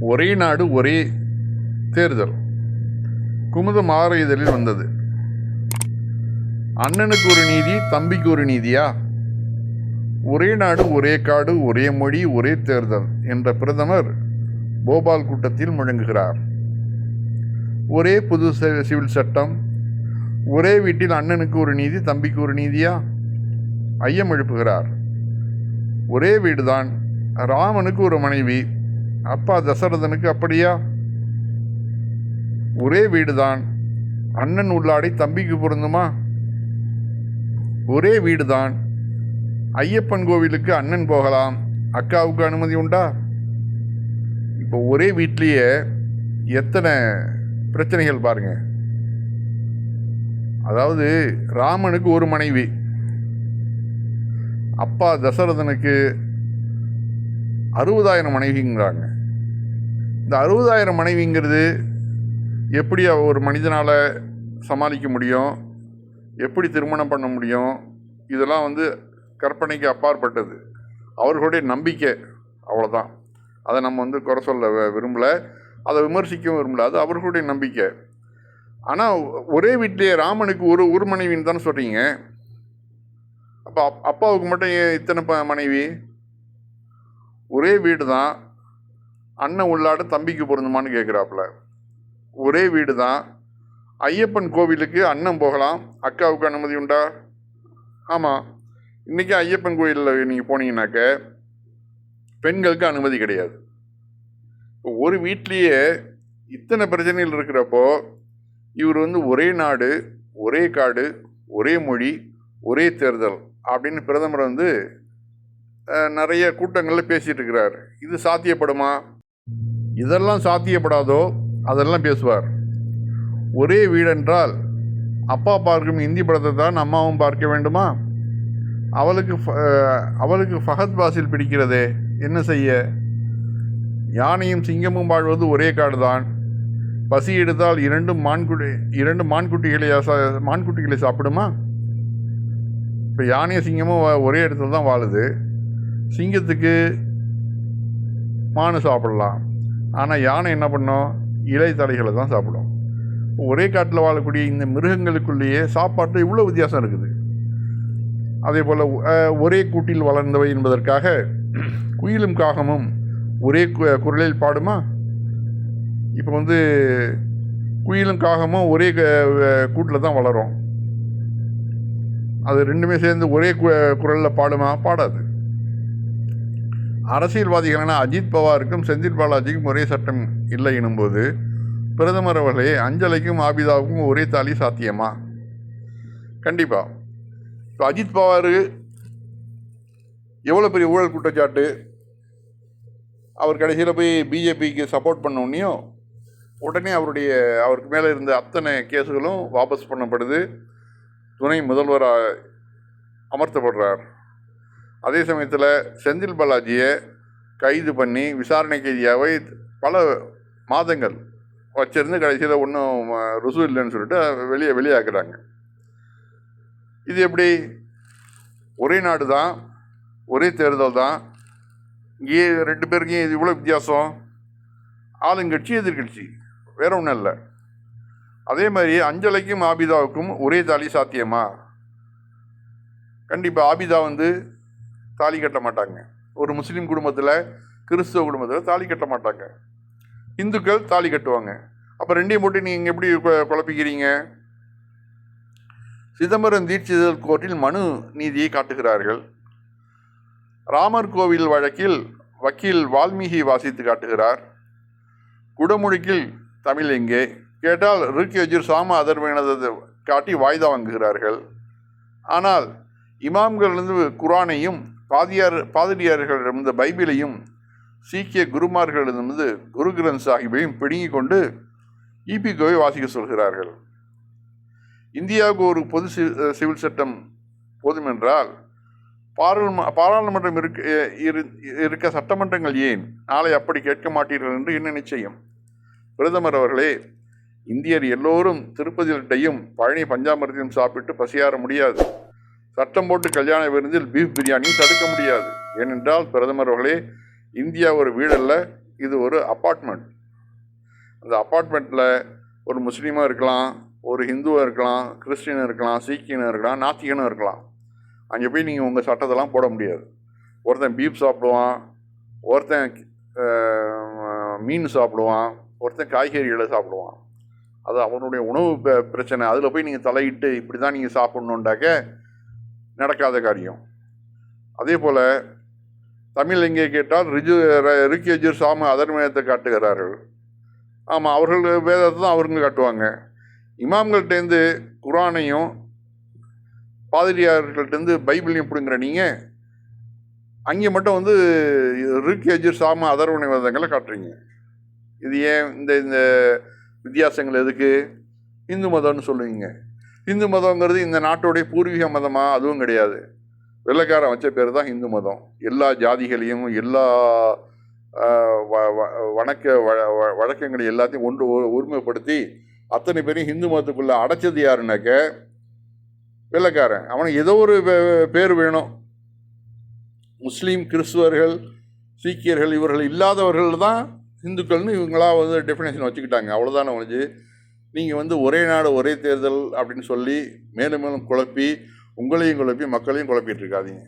ஒரே நாடு ஒரே தேர்தல். குமுதம் ஆறு இதழில் வந்தது. அண்ணனுக்கு ஒரு நீதி தம்பிக்கு ஒரு நீதியா? ஒரே நாடு ஒரே காடு ஒரே மொழி ஒரே தேர்தல் என்ற பிரதமர் போபால் கூட்டத்தில் முழங்குகிறார். ஒரே புது சிவில் சட்டம். ஒரே வீட்டில் அண்ணனுக்கு ஒரு நீதி தம்பிக்கு ஒரு நீதியா? ஐயம் எழுப்புகிறார். ஒரே வீடுதான். ராமனுக்கு ஒரு மனைவி அப்பா தசரதனுக்கு அப்படியா? ஒரே வீடுதான். அண்ணன் உள்ளாடை தம்பிக்கு பொருந்துமா? ஒரே வீடுதான். ஐயப்பன் கோவிலுக்கு அண்ணன் போகலாம். அக்காவுக்கு அனுமதி உண்டா? இப்போ ஒரே வீட்லேயே எத்தனை பிரச்சனைகள் பாருங்க. அதாவது ராமனுக்கு ஒரு மனைவி. அப்பா தசரதனுக்கு அறுபதாயிரம் மனைவிங்கிறாங்க. இந்த அறுபதாயிரம் மனைவிங்கிறது எப்படி ஒரு மனிதனால் சமாளிக்க முடியும்? எப்படி திருமணம் பண்ண முடியும்? இதெல்லாம் வந்து கற்பனைக்கு அப்பாற்பட்டது. அவர்களுடைய நம்பிக்கை அவ்வளோதான் அதை நம்ம வந்து குறை சொல்ல விரும்பலை. அதை விமர்சிக்கவும் விரும்பல. அது அவர்களுடைய நம்பிக்கை. ஆனால் ஒரே வீட்டிலேயே ராமனுக்கு ஒரு ஒரு மனைவின்னு தானே சொல்கிறீங்க அப்போ அப்பாவுக்கு மட்டும் இத்தனை ப மனைவி? ஒரே வீடு தான் அண்ணன் உள்ளாட தம்பிக்கு பொருந்துமான்னு கேட்குறாப்புல ஒரே வீடு தான் ஐயப்பன் கோவிலுக்கு அண்ணன் போகலாம். அக்காவுக்கு அனுமதி உண்டா? ஆமாம் இன்றைக்கி ஐயப்பன் கோயிலில் நீங்கள் போனீங்கன்னாக்க பெண்களுக்கு அனுமதி கிடையாது. ஒரு வீட்லேயே இத்தனை பிரச்சனைகள் இருக்கிறப்போ இவர் வந்து ஒரே நாடு ஒரே காடு ஒரே மொழி ஒரே தேர்தல் அப்படின்னு பிரதமர் வந்து நிறைய கூட்டங்களில் பேசிகிட்டு இருக்கிறார் இது சாத்தியப்படுமா? இதெல்லாம் சாத்தியப்படாதோ? அதெல்லாம் பேசுவார். ஒரே வீடென்றால் அப்பா பார்க்கும் இந்தி படத்தை தான் அம்மாவும் பார்க்க வேண்டுமா? அவளுக்கு ஃப- அவளுக்கு ஃபஹத் பாசில் பிடிக்கிறதே என்ன செய்ய? யானையும் சிங்கமும் வாழ்வது ஒரே காடு தான் பசி எடுத்தால் இரண்டு மான்குட்டி இரண்டு மான்குட்டிகளை சா- மான்குட்டிகளை சாப்பிடுமா? இப்போ யானையும் சிங்கமும் ஒரே இடத்துல தான் வாழுது. சிங்கத்துக்கு மானு சாப்பிடலாம். ஆனால் யானை என்ன பண்ணும்? இலை தலைகளை தான் சாப்பிடும். ஒரே காட்டில் வாழக்கூடிய இந்த மிருகங்களுக்குள்ளேயே சாப்பாட்டில் இவ்வளோ வித்தியாசம் இருக்குது. அதே போல் ஒரே கூட்டில் வளர்ந்தவை என்பதற்காக குயிலும் காகமும் ஒரே கு- குரலில் பாடுமா? இப்போ வந்து குயிலும் காகமும் ஒரே கூட்டில் தான் வளரும். அது ரெண்டுமே சேர்ந்து ஒரே குரலில் பாடுமா? பாடாது. அரசியல்வாதிகளான அஜித் பவாருக்கும் செந்தில் பாலாஜிக்கும் ஒரே சட்டம் இல்லை எனும்போது பிரதமர் அவர்களே அஞ்சலைக்கும் ஆபிதாவுக்கும் ஒரே தாலி சாத்தியமா? கண்டிப்பாக இப்போ அஜித் பவார் எவ்வளோ பெரிய ஊழல் குற்றச்சாட்டு? அவர் கடைசியில் போய் பிஜேபிக்கு சப்போர்ட் பண்ண உடனே அவருடைய அவருக்கு மேலே இருந்த அத்தனை கேஸுகளும் வாபஸ் பண்ணப்படுது. துணை முதல்வராக அமர்த்தப்படுறார். அதே சமயத்தில் செந்தில் பாலாஜியை கைது பண்ணி விசாரணை கைதியாவை பல மாதங்கள் வச்சிருந்து கடைசியில் ஒன்றும் ருசு இல்லைன்னு சொல்லிட்டு வெளியே வெளியாக்குறாங்க. இது எப்படி? ஒரே நாடு தான் ஒரே தேர்தல் தான் இங்கேயே ரெண்டு பேருக்கும் இது இவ்வளோ வித்தியாசம்? ஆளுங்கட்சி எதிர்கட்சி வேற ஒன்றும் இல்லை. அதே மாதிரி அஞ்சலைக்கும் ஆபிதாவுக்கும் ஒரே தாலி சாத்தியமா? கண்டிப்பாக ஆபிதா வந்து தாலி கட்ட மாட்டாங்க. ஒரு முஸ்லீம் குடும்பத்தில் கிறிஸ்துவ குடும்பத்தில் தாலி கட்ட மாட்டாங்க. இந்துக்கள் தாலி கட்டுவாங்க. அப்போ ரெண்டையும் போட்டு நீங்கள் எப்படி குழப்பிக்கிறீங்க? சிதம்பரம் தீட்சிதல் கோர்ட்டில் மனு நீதியை காட்டுகிறார்கள். ராமர் கோவில் வழக்கில் வக்கீல் வால்மீகி வாசித்து காட்டுகிறார். குடமுழுக்கில் தமிழ் எங்கே? கேட்டால் ருக்கியஜூர் சாம அதர்வனதை காட்டி வாய்தா வாங்குகிறார்கள். ஆனால் இமாம்களிலிருந்து குரானையும் பாதியார் பாதிரியார்களிடமிருந்து பைபிளையும் சீக்கிய குருமார்களிடமிருந்து குரு கிரந்த் சாஹிப்பையும் பிடுங்கிக் கொண்டு ஈபிகோவை வாசிக்க சொல்கிறார்கள். இந்தியாவுக்கு ஒரு பொது சி- சிவில் சட்டம் போதுமென்றால் பாராளும பாராளுமன்றம் இருக்க இரு- இருக்க சட்டமன்றங்கள் ஏன் நாளை அப்படி கேட்க மாட்டீர்கள் என்று என்ன நிச்சயம்? பிரதமர் அவர்களே இந்தியர் எல்லோரும் திருப்பதி லட்டையும் பழனி பஞ்சாமிரத்தையும் சாப்பிட்டு பசியாற முடியாது. சட்டம் போட்டு கல்யாண விருந்தில் பீஃப் பிரியாணியும் தடுக்க முடியாது. ஏனென்றால் பிரதமர் அவர்களே இந்தியா ஒரு வீடல்ல இது ஒரு அப்பார்ட்மெண்ட் அந்த அப்பார்ட்மெண்ட்டில் ஒரு முஸ்லீமாக இருக்கலாம் ஒரு ஹிந்துவாக இருக்கலாம் கிறிஸ்டியனும் இருக்கலாம் சீக்கியனும் இருக்கலாம் நாத்திகனும் இருக்கலாம். அங்கே போய் நீங்கள் உங்கள் சட்டத்தெல்லாம் போட முடியாது. ஒருத்தன் பீஃப் சாப்பிடுவான் ஒருத்தன் மீன் சாப்பிடுவான் ஒருத்தன் காய்கறிகளை சாப்பிடுவான். அது அவனுடைய உணவு பிரச்சனை. அதில் போய் நீங்கள் தலையிட்டு இப்படி தான் நீங்கள் சாப்பிட்ணுண்டாக்க நடக்காத காரியம். அதே போல் தமிழ் எங்கே கேட்டால் ரிஜு ர- சாம அதர்மயத்தை காட்டுகிறார்கள். ஆமாம் அவர்கள் வேதத்தை தான் அவருங்க காட்டுவாங்க. இமாம்கள்ட்டேருந்து குரானையும் பாதிரியார்கள்ட்டேருந்து பைபிளையும் பிடுங்குற நீங்கள் அங்கே மட்டும் வந்து ரிக்கேஜர் சாம அதர்வணை வேதங்களை காட்டுறீங்க. இது ஏன் இந்த இந்த வித்தியாசங்கள் எதுக்கு? இந்து மதம்னு சொல்லுவீங்க. இந்து மதங்கிறது இந்த நாட்டோடைய பூர்வீக மதமா? அதுவும் கிடையாது. வெள்ளைக்காரன் வச்ச பேர் தான் இந்து மதம். எல்லா ஜாதிகளையும் எல்லா வ- வ- வணக்க வ- வ- வழக்கங்களை எல்லாத்தையும் ஒன்று உரிமைப்படுத்தி ஒருமைப்படுத்தி அத்தனை பேரையும் ஹிந்து மதத்துக்குள்ளே அடைச்சது யாருனாக்க வெள்ளைக்காரன். அவனுக்கு ஏதோ ஒரு பேர் வேணும். முஸ்லீம் கிறிஸ்துவர்கள் சீக்கியர்கள் இவர்கள் இல்லாதவர்கள் தான் இந்துக்கள்னு இவங்களா வந்து டெஃபினேஷன் வச்சுக்கிட்டாங்க. அவ்வளோதானே ஒழிஞ்சு நீங்கள் வந்து ஒரே நாடு ஒரே தேர்தல் அப்படின்னு சொல்லி மேலும் மேலும் குழப்பி உங்களையும் குழப்பி மக்களையும் குழப்பிட்டு இருக்காதீங்க.